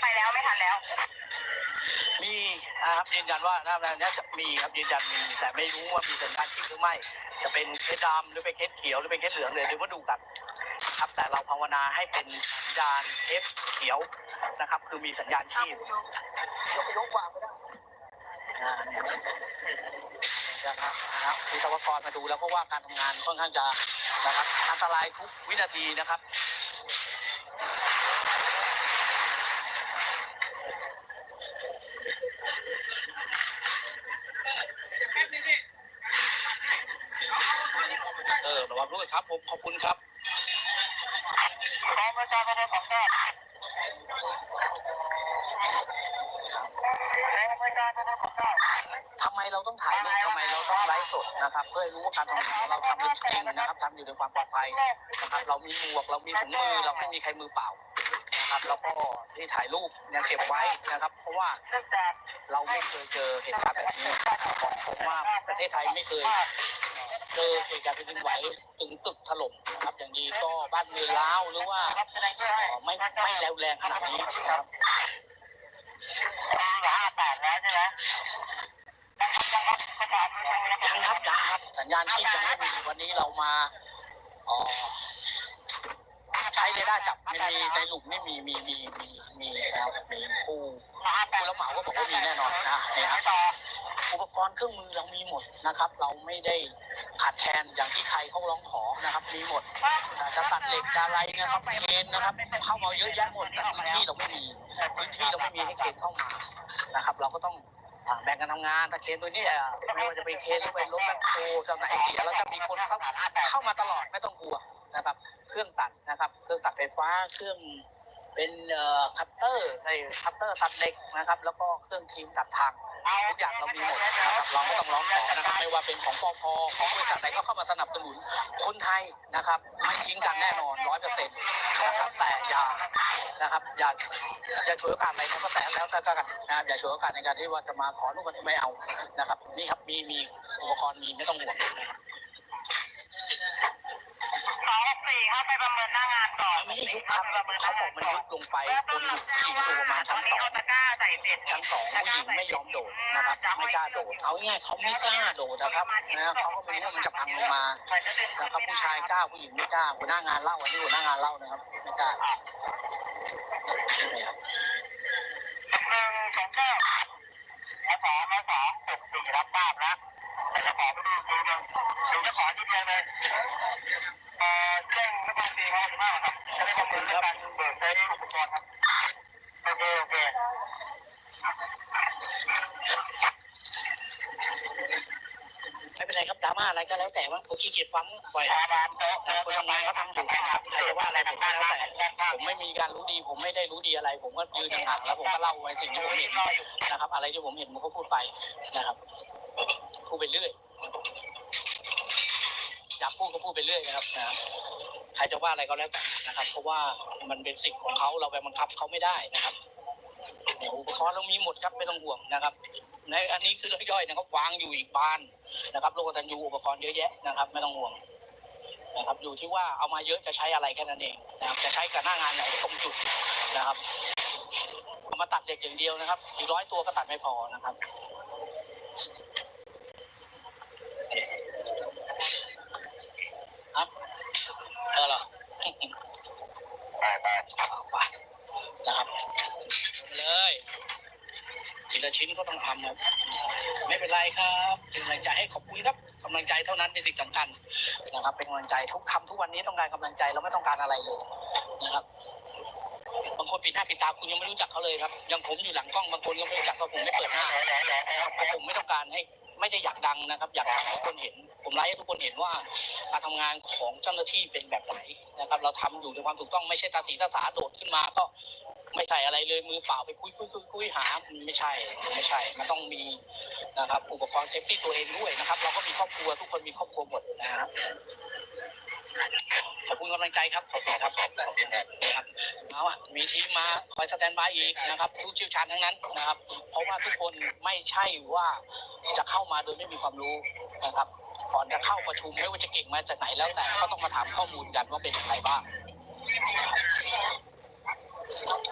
ไปแล้วไม่ทันแล้วมีนะครับยืนยันว่าน้าแรงนี้จะมีครับยืนยันมีแต่ไม่รู้ว่ามีสัญญาณชีพหรือไม่ จะเป็นเคสดำหรือเป็นเคสเขียวหรือเป็นเคสเหลืองเลยเดี๋ยวมาดูกันครับแต่เราภาวนาให้เป็นสัญญาณเคสเขียวนะครับ คือมีสัญญาณชีพยกยกวางไม่ได้นะครับนะครับวิศวกรมาดูแล้วเพราะว่าการทำงานค่อนข้างจะนะครับอันตรายทุกวินาทีนะครับ เออระวังด้วยครับผมขอบคุณครับกองประชานของชาติกองประชาชนของชาติทำไมเราต้องถ่ายรูปทำไมเราต้องไลฟ์สดนะครับ เพื่อรู้ว่าการทำงานเราทำอยู่จริงนะครับทำอยู่ในความปลอดภัยนะครับเรามีหมวกเรามีถุงมือเราไม่มีใครมือเปล่า นะครับ แล้วก็ที่ถ่ายรูปเนี่ยเก็บไว้นะครับ เพราะว่าเราไม่เคยเจอเหตุการณ์แบบนี้ผมว่าประเทศไทยไม่เคยเจอเหตุการณ์แผ่นดินไหวถึงตึกถล่มนะครับ อย่างดีก็บ้านเรือนร้าวหรือว่าไม่ไม่แรงแรงขนาดนี้นะครับห้าแปดแล้วใช่ไหมยังครับยังครับ สัญญาณชีพยังไม่มีวันนี้เรามาอ่อ ใช้เรดาร์จับมันมีในหลุมนี่มีมีมีมีมีนะครับมีผู้ผู้รับเหมาก็บอกว่ามีแน่นอนนะนี่ครับอุปกรณ์เครื่องมือเรามีหมดนะครับ เราไม่ได้ขาดแคลนอย่างที่ใครเขาร้องขอนะครับมีหมดอ่าจะตัดเหล็กจะอะไรนะครับเคนนะครับเข้ามาเยอะแยะหมดแต่พื้นที่เราไม่มีพื้นที่เราไม่มีให้เคนเข้ามานะครับ เราก็ต้องอ่าแบ่งกันทำงานถ้าเคนตัวนี้อ่าไม่ว่าจะเป็นเคนหรือเป็นรถแบคโฮจำหน่ายเสียเราจะมีคนเข้าเข้ามาตลอดไม่ต้องกลัวนะครับ เครื่องตัดนะครับ เครื่องตัดไฟฟ้าเครื่องเป็นเอ่อคัตเตอร์ไอ้คัตเตอร์ตัดเหล็กนะครับ แล้วก็เครื่องครีมตัดทางทุกอย่างเรามีหมดนะครับเราไม่ต้องร้องขอนะครับไม่ว่าเป็นของปพของบริษัทใดก็เข้ามาสนับสนุนคนไทยนะครับ ไม่ทิ้งกันแน่นอนร้อยเปอร์เซ็นต์นะครับแต่อย่านะครับอย่าอย่าฉวยโอกาสอะไรก็แต่แล้วแต่กันนะครับอย่าฉวยโอกาสในการที่ว่าจะมาขอนู่นคนไม่เอานะครับ นี่ครับมีมีอุปกรณ์มีไม่ต้องห่วงนะครับ เข้าไปประเมินหน้างานก่อนไม่ได้ยุบครับเขาบอกมันยุบลงไปคนผู้หญิงอยู่ประมาณชั้นสองตะกร้าใส่เสร็จชั้นสองผู้หญิงไม่ยอมโดดนะครับ ไม่กล้าโดดเอาง่ายๆเขาไม่กล้าโดดนะครับนะเขาก็ไม่รู้ว่ามันจะพังลงมานะครับผู้ชายกล้าผู้หญิงไม่กล้าหัวหน้างานเล่าอันนี้หัวหน้างานเล่านะครับไม่กล้านี่ครับหนึ่งสองเก้าแล้วสองแล้วสองหกสี่รับทราบแล้วแต่จะขอไปดูทีนึงเดี๋ยวจะขอทีเดียวเลยเอ่อ ไม่เป็นไรครับดราม่าอะไรก็แล้วแต่ว่าผมขี้เกียจฟังปล่อยตามร้านะคนทำงานเขาทำอยู่นะครับใครจะว่าอะไรผมก็แล้วแต่ผมไม่มีการรู้ดี ผมไม่ได้รู้ดีอะไร ผมก็ยืนห่างๆแล้วผมก็เล่าในสิ่งที่ผมเห็นนะครับ อะไรที่ผมเห็นผมก็พูดไปนะครับพูดไปเรื่อยอยากพูดก็พูดไปเรื่อยนะครับนะ รจะว่าอะไรก็แล้วแต่นะครับ เพราะว่ามันเป็นสิ่งของเขาเราไปบังคับเขาไม่ได้นะครับอุปกรณ์เรามีหมดครับไม่ต้องห่วงนะครับในอันนี้คือเรื่องย่อยนะครับวางอยู่อีกบานนะครับโลกตันยูอุปกรณ์เยอะแยะนะครับ ไม่ต้องห่วงนะครับ อยู่ที่ว่าเอามาเยอะจะใช้อะไรแค่นั้นเองนะครับจะใช้กับหน้างานไหนตรงจุดนะครับเอามาตัดเหล็กอย่างเดียวนะครับอีกร้อยตัวก็ตัดไม่พอนะครับฮะเออเหรอ ไปไป เอาไปนะครับเลยทีละ ชิ้นก็ต้องทำครับไม่เป็นไรครับเป็นกำลังใจให้ขอบคุณครับกำลังใจเท่านั้นเป็นสิ่งสำคัญนะครับเป็นกำลังใจทุกทำทุกวันนี้ต้องการกำลังใจเราไม่ต้องการอะไรเลยนะครับบางคนปิดหน้าปิดตาคุณยังไม่รู้จักเขาเลยครับยังผมอยู่หลังกล้องบางคนยังไม่รู้จักเพราะผมไม่เปิดหน้าเพราะผมไม่ต้องการให้ ไม่ได้อยากดังนะครับ อยากให้ทุกคนเห็น ผมไลฟ์ให้ทุกคนเห็นว่าการทำงานของเจ้าหน้าที่เป็นแบบไหนนะครับ เราทำอยู่ในความถูกต้องไม่ใช่ตาสีตาสาโดดขึ้นมาก็ไม่ใส่อะไรเลยมือเปล่าไปคุยคุยคุยคุยหาไม่ใช่ไม่ใช่ มันต้องมีนะครับ อุปกรณ์เซฟตี้ตัวเองด้วยนะครับ เราก็มีครอบครัวทุกคนมีครอบครัวหมดนะครับ ขอบคุณกำลังใจครับขอบคุณครับขอบคุณครับเอาอะมีทีมมาคอยสแตนบายอีกนะครับ ทุกเชี่ยวชาญทั้งนั้นนะครับ เพราะว่าทุกคนไม่ใช่ว่าจะเข้ามาโดยไม่มีความรู้นะครับก่อนจะเข้าประชุมไม่ว่าจะเก่งมาจากไหนแล้วแต่ก็ต้องมาถามข้อมูลกันว่าเป็นอย่างไรบ้าง